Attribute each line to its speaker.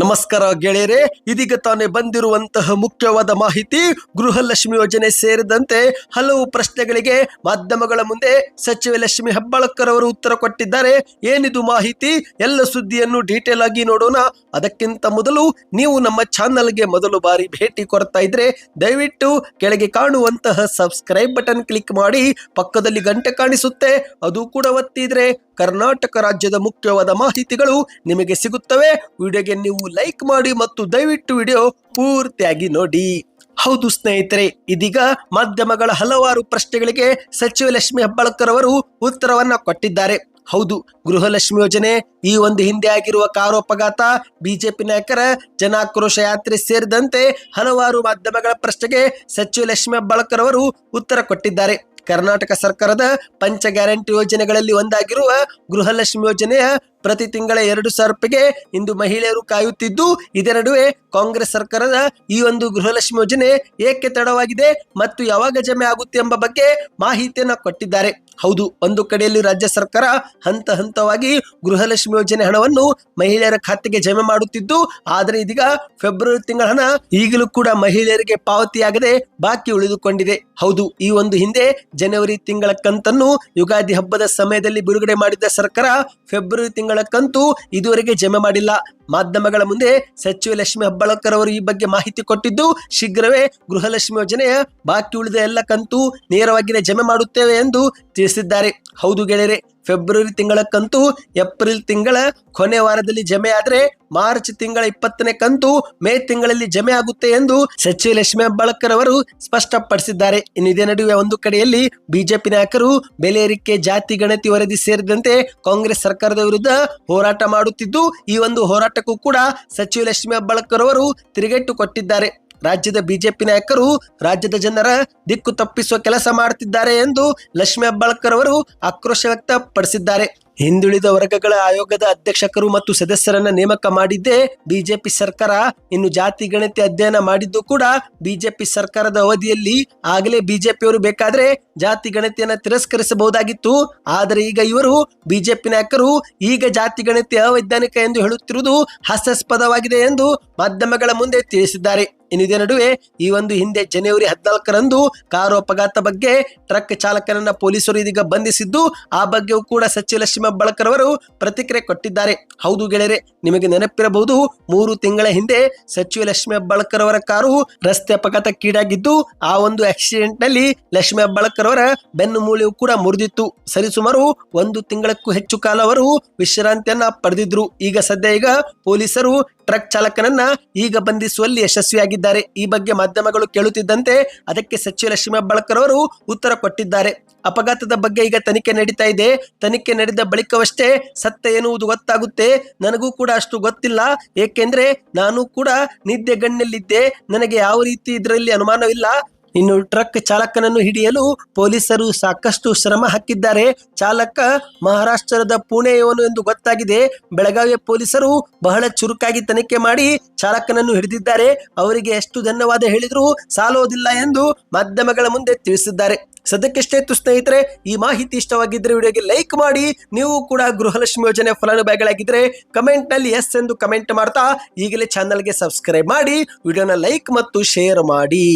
Speaker 1: ನಮಸ್ಕಾರ ಗೆಳೆಯರೆ, ಇದೀಗ ತಾನೇ ಬಂದಿರುವಂತಹ ಮುಖ್ಯವಾದ ಮಾಹಿತಿ, ಗೃಹಲಕ್ಷ್ಮಿ ಯೋಜನೆ ಸೇರಿದಂತೆ ಹಲವು ಪ್ರಶ್ನೆಗಳಿಗೆ ಮಾಧ್ಯಮಗಳ ಮುಂದೆ ಸಚಿವ ಲಕ್ಷ್ಮಿ ಹೆಬ್ಬಾಳಕರ್ ಅವರು ಉತ್ತರ ಕೊಟ್ಟಿದ್ದಾರೆ. ಏನಿದು ಮಾಹಿತಿ? ಎಲ್ಲ ಸುದ್ದಿಯನ್ನು ಡೀಟೇಲ್ ಆಗಿ ನೋಡೋಣ. ಅದಕ್ಕಿಂತ ಮೊದಲು ನೀವು ನಮ್ಮ ಚಾನಲ್ಗೆ ಮೊದಲು ಬಾರಿ ಭೇಟಿ ಕೊಡ್ತಾ ಇದ್ರೆ ದಯವಿಟ್ಟು ಕೆಳಗೆ ಕಾಣುವಂತಹ ಸಬ್ಸ್ಕ್ರೈಬ್ ಬಟನ್ ಕ್ಲಿಕ್ ಮಾಡಿ, ಪಕ್ಕದಲ್ಲಿ ಗಂಟೆ ಕಾಣಿಸುತ್ತೆ, ಅದು ಕೂಡ ಒತ್ತಿದ್ರೆ ಕರ್ನಾಟಕ ರಾಜ್ಯದ ಮುಖ್ಯವಾದ ಮಾಹಿತಿಗಳು ನಿಮಗೆ ಸಿಗುತ್ತವೆ. ವಿಡಿಯೋಗೆ ನೀವು ಲೈಕ್ ಮಾಡಿ ಮತ್ತು ದಯವಿಟ್ಟು ವಿಡಿಯೋ ಪೂರ್ತಿಯಾಗಿ ನೋಡಿ. ಹೌದು ಸ್ನೇಹಿತರೆ, ಇದೀಗ ಮಾಧ್ಯಮಗಳ ಹಲವಾರು ಪ್ರಶ್ನೆಗಳಿಗೆ ಸಚಿವ ಲಕ್ಷ್ಮಿ ಹೆಬ್ಬಾಳ್ಕರ್ ಅವರು ಉತ್ತರವನ್ನ ಕೊಟ್ಟಿದ್ದಾರೆ. ಹೌದು, ಗೃಹಲಕ್ಷ್ಮಿ ಯೋಜನೆ ಈ ಒಂದು ಹಿಂದೆ ಆಗಿರುವ ಕಾರೋಪಘಾತ, ಬಿಜೆಪಿ ನಾಯಕರ ಜನಾಕ್ರೋಶ ಯಾತ್ರೆ ಸೇರಿದಂತೆ ಹಲವಾರು ಮಾಧ್ಯಮಗಳ ಪ್ರಶ್ನೆಗೆ ಸಚಿವ ಲಕ್ಷ್ಮಿ ಹೆಬ್ಬಾಳ್ಕರ್ ಅವರು ಉತ್ತರ ಕೊಟ್ಟಿದ್ದಾರೆ. ಕರ್ನಾಟಕ ಸರ್ಕಾರದ ಪಂಚ ಗ್ಯಾರಂಟಿ ಯೋಜನೆಗಳಲ್ಲಿ ಒಂದಾಗಿರುವ ಗೃಹಲಕ್ಷ್ಮಿ ಯೋಜನೆಯ ಪ್ರತಿ ತಿಂಗಳ ಎರಡು ಸಾವಿರ ರೂಪಾಯಿಗೆ ಇಂದು ಮಹಿಳೆಯರು ಕಾಯುತ್ತಿದ್ದು ಇದರ ನಡುವೆ ಕಾಂಗ್ರೆಸ್ ಸರ್ಕಾರದ ಈ ಒಂದು ಗೃಹಲಕ್ಷ್ಮಿ ಯೋಜನೆ ಏಕೆ ತಡವಾಗಿದೆ ಮತ್ತು ಯಾವಾಗ ಜಮೆ ಆಗುತ್ತೆ ಎಂಬ ಬಗ್ಗೆ ಮಾಹಿತಿಯನ್ನು ಕೊಟ್ಟಿದ್ದಾರೆ. ಹೌದು, ಒಂದು ಕಡೆಯಲ್ಲಿ ರಾಜ್ಯ ಸರ್ಕಾರ ಹಂತ ಹಂತವಾಗಿ ಗೃಹಲಕ್ಷ್ಮಿ ಯೋಜನೆ ಹಣವನ್ನು ಮಹಿಳೆಯರ ಖಾತೆಗೆ ಜಮೆ ಮಾಡುತ್ತಿದ್ದು, ಆದರೆ ಇದೀಗ ಫೆಬ್ರವರಿ ತಿಂಗಳ ಹಣ ಈಗಲೂ ಕೂಡ ಮಹಿಳೆಯರಿಗೆ ಪಾವತಿಯಾಗದೆ ಬಾಕಿ ಉಳಿದುಕೊಂಡಿದೆ. ಹೌದು, ಈ ಒಂದು ಹಿಂದೆ ಜನವರಿ ತಿಂಗಳ ಕಂತನ್ನು ಯುಗಾದಿ ಹಬ್ಬದ ಸಮಯದಲ್ಲಿ ಬಿಡುಗಡೆ ಮಾಡಿದ್ದ ಸರ್ಕಾರ ಫೆಬ್ರವರಿ ತಿಂಗಳ ಕಂತು ಇದುವರೆಗೆ ಜಮೆ ಮಾಡಿಲ್ಲ. ಮಾಧ್ಯಮಗಳ ಮುಂದೆ ಸಚಿವ ಲಕ್ಷ್ಮಿ ಹಬ್ಬಳಕರ್ ಅವರು ಈ ಬಗ್ಗೆ ಮಾಹಿತಿ ಕೊಟ್ಟಿದ್ದು, ಶೀಘ್ರವೇ ಗೃಹಲಕ್ಷ್ಮಿ ಯೋಜನೆಯ ಬಾಕಿ ಉಳಿದ ಎಲ್ಲ ಕಂತು ನೇರವಾಗಿ ಜಮೆ ಮಾಡುತ್ತೇವೆ ಎಂದು ತಿಳಿಸಿದ್ದಾರೆ. ಹೌದು ಗೆಳೆಯರೆ ಫೆಬ್ರವರಿ ತಿಂಗಳ ಕಂತು ಏಪ್ರಿಲ್ ತಿಂಗಳ ಕೊನೆ ವಾರದಲ್ಲಿ ಜಮೆ ಆದ್ರೆ, ಮಾರ್ಚ್ ತಿಂಗಳ ಇಪ್ಪತ್ತನೇ ಕಂತು ಮೇ ತಿಂಗಳಲ್ಲಿ ಜಮೆ ಆಗುತ್ತೆ ಎಂದು ಸಚಿವ ಲಕ್ಷ್ಮಿ ಹೆಬ್ಬಾಳ್ಕರ್ ಅವರು ಸ್ಪಷ್ಟಪಡಿಸಿದ್ದಾರೆ. ಇನ್ನು ಇದೇ ನಡುವೆ ಒಂದು ಕಡೆಯಲ್ಲಿ ಬಿಜೆಪಿ ನಾಯಕರು ಬೆಲೆ ಏರಿಕೆ, ಜಾತಿ ಗಣತಿ ವರದಿ ಸೇರಿದಂತೆ ಕಾಂಗ್ರೆಸ್ ಸರ್ಕಾರದ ವಿರುದ್ಧ ಹೋರಾಟ ಮಾಡುತ್ತಿದ್ದು, ಈ ಒಂದು ಹೋರಾಟಕ್ಕೂ ಕೂಡ ಸಚಿವ ಲಕ್ಷ್ಮಿ ಹೆಬ್ಬಾಳ್ಕರ್ ಅವರು ತಿರುಗೇಟು ಕೊಟ್ಟಿದ್ದಾರೆ. ರಾಜ್ಯದ ಬಿಜೆಪಿ ನಾಯಕರು ರಾಜ್ಯದ ಜನರ ದಿಕ್ಕು ತಪ್ಪಿಸುವ ಕೆಲಸ ಮಾಡುತ್ತಿದ್ದಾರೆ ಎಂದು ಲಕ್ಷ್ಮಿ ಅಬ್ಬಾಳ್ಕರ್ ಅವರು ಆಕ್ರೋಶ ವ್ಯಕ್ತಪಡಿಸಿದ್ದಾರೆ. ಹಿಂದುಳಿದ ವರ್ಗಗಳ ಆಯೋಗದ ಅಧ್ಯಕ್ಷಕರು ಮತ್ತು ಸದಸ್ಯರನ್ನ ನೇಮಕ ಮಾಡಿದ್ದೇ ಬಿಜೆಪಿ ಸರ್ಕಾರ. ಇನ್ನು ಜಾತಿ ಗಣತಿ ಅಧ್ಯಯನ ಮಾಡಿದ್ದು ಕೂಡ ಬಿಜೆಪಿ ಸರ್ಕಾರದ ಅವಧಿಯಲ್ಲಿ. ಆಗಲೇ ಬಿಜೆಪಿಯವರು ಬೇಕಾದ್ರೆ ಜಾತಿ ಗಣತಿಯನ್ನ ತಿರಸ್ಕರಿಸಬಹುದಾಗಿತ್ತು. ಆದರೆ ಈಗ ಇವರು ಬಿಜೆಪಿ ನಾಯಕರು ಈಗ ಜಾತಿ ಗಣತಿ ಅವೈಜ್ಞಾನಿಕ ಎಂದು ಹೇಳುತ್ತಿರುವುದು ಹಾಸ್ಯಾಸ್ಪದವಾಗಿದೆ ಎಂದು ಮಾಧ್ಯಮಗಳ ಮುಂದೆ ತಿಳಿಸಿದ್ದಾರೆ. ಇನ್ನು ಇದೇ ನಡುವೆ? ಈ ಒಂದು ಹಿಂದೆ ಜನವರಿ ಹದಿನಾಲ್ಕರಂದು ಕಾರು ಅಪಘಾತ ಬಗ್ಗೆ ಟ್ರಕ್ ಚಾಲಕನನ್ನ ಪೊಲೀಸರು ಇದೀಗ ಬಂಧಿಸಿದ್ದು, ಆ ಬಗ್ಗೆಯೂ ಕೂಡ ಸಚಿವ ಲಕ್ಷ್ಮಿ ಬಳಕರ್ ಅವರು ಪ್ರತಿಕ್ರಿಯೆ ಕೊಟ್ಟಿದ್ದಾರೆ. ಹೌದು ಗೆಳೆಯರೆ, ನಿಮಗೆ ನೆನಪಿರಬಹುದು, ಮೂರು ತಿಂಗಳ ಹಿಂದೆ ಸಚಿವ ಲಕ್ಷ್ಮಿ ಹೆಬ್ಬಾಳ್ಕರ್ ಅವರ ಕಾರು ರಸ್ತೆ ಅಪಘಾತಕ್ಕೀಡಾಗಿದ್ದು, ಆ ಒಂದು ಆಕ್ಸಿಡೆಂಟ್ನಲ್ಲಿ ಲಕ್ಷ್ಮಿ ಹೆಬ್ಬಾಳ್ಕರ್ ಅವರ ಬೆನ್ನು ಮೂಳೆಯು ಕೂಡ ಮುರಿದಿತ್ತು. ಸರಿಸುಮಾರು ಒಂದು ತಿಂಗಳಕ್ಕೂ ಹೆಚ್ಚು ಕಾಲ ಅವರು ವಿಶ್ರಾಂತಿಯನ್ನ ಪಡೆದಿದ್ರು. ಈಗ ಸದ್ಯ ಈಗ ಪೊಲೀಸರು ಟ್ರಕ್ ಚಾಲಕನನ್ನ ಈಗ ಬಂಧಿಸುವಲ್ಲಿ ಯಶಸ್ವಿಯಾಗಿದ್ದಾರೆ. ಈ ಬಗ್ಗೆ ಮಾಧ್ಯಮಗಳು ಕೇಳುತ್ತಿದ್ದಂತೆ ಅದಕ್ಕೆ ಸಚಿವ ಲಕ್ಷ್ಮೀ ಹೆಬ್ಬಾಳ್ಕರ್ ಅವರು ಉತ್ತರ ಕೊಟ್ಟಿದ್ದಾರೆ. ಅಪಘಾತದ ಬಗ್ಗೆ ಈಗ ತನಿಖೆ ನಡೀತಾ ಇದೆ. ತನಿಖೆ ನಡೆದ ಬಳಿಕವಷ್ಟೇ ಸತ್ಯ ಎನ್ನುವುದು ಗೊತ್ತಾಗುತ್ತೆ. ನನಗೂ ಕೂಡ ಅಷ್ಟು ಗೊತ್ತಿಲ್ಲ. ಏಕೆಂದ್ರೆ ನಾನು ಕೂಡ ನಿದ್ದೆಗಣ್ಣಲ್ಲಿದ್ದೆ ನನಗೆ ಯಾವ ರೀತಿ ಇದರಲ್ಲಿ ಅನುಮಾನವಿಲ್ಲ. ಇನ್ನು ಟ್ರಕ್ ಚಾಲಕನನ್ನು ಹಿಡಿಯಲು ಪೊಲೀಸರು ಸಾಕಷ್ಟು ಶ್ರಮ ಹಾಕಿದ್ದಾರೆ. ಚಾಲಕ ಮಹಾರಾಷ್ಟ್ರದ ಪುಣೆಯವನು ಎಂದು ಗೊತ್ತಾಗಿದೆ. ಬೆಳಗಾವಿಯ ಪೊಲೀಸರು ಬಹಳ ಚುರುಕಾಗಿ ತನಿಖೆ ಮಾಡಿ ಚಾಲಕನನ್ನು ಹಿಡಿದಿದ್ದಾರೆ. ಅವರಿಗೆ ಎಷ್ಟು ಧನ್ಯವಾದ ಹೇಳಿದರೂ ಸಾಲೋದಿಲ್ಲ ಎಂದು ಮಾಧ್ಯಮಗಳ ಮುಂದೆ ತಿಳಿಸಿದ್ದಾರೆ. ಸದ್ಯಕ್ಕೆಷ್ಟೇ ಇತ್ತು ಸ್ನೇಹಿತರೆ, ಈ ಮಾಹಿತಿ ಇಷ್ಟವಾಗಿದ್ದರೆ ವಿಡಿಯೋಗೆ ಲೈಕ್ ಮಾಡಿ. ನೀವು ಕೂಡ ಗೃಹಲಕ್ಷ್ಮಿ ಯೋಜನೆ ಫಲಾನುಭವಿಗಳಾಗಿದ್ದರೆ ಕಮೆಂಟ್ನಲ್ಲಿ ಎಸ್ ಎಂದು ಕಮೆಂಟ್ ಮಾಡ್ತಾ ಈಗಲೇ ಚಾನಲ್ಗೆ ಸಬ್ಸ್ಕ್ರೈಬ್ ಮಾಡಿ. ವಿಡಿಯೋನ ಲೈಕ್ ಮತ್ತು ಶೇರ್ ಮಾಡಿ.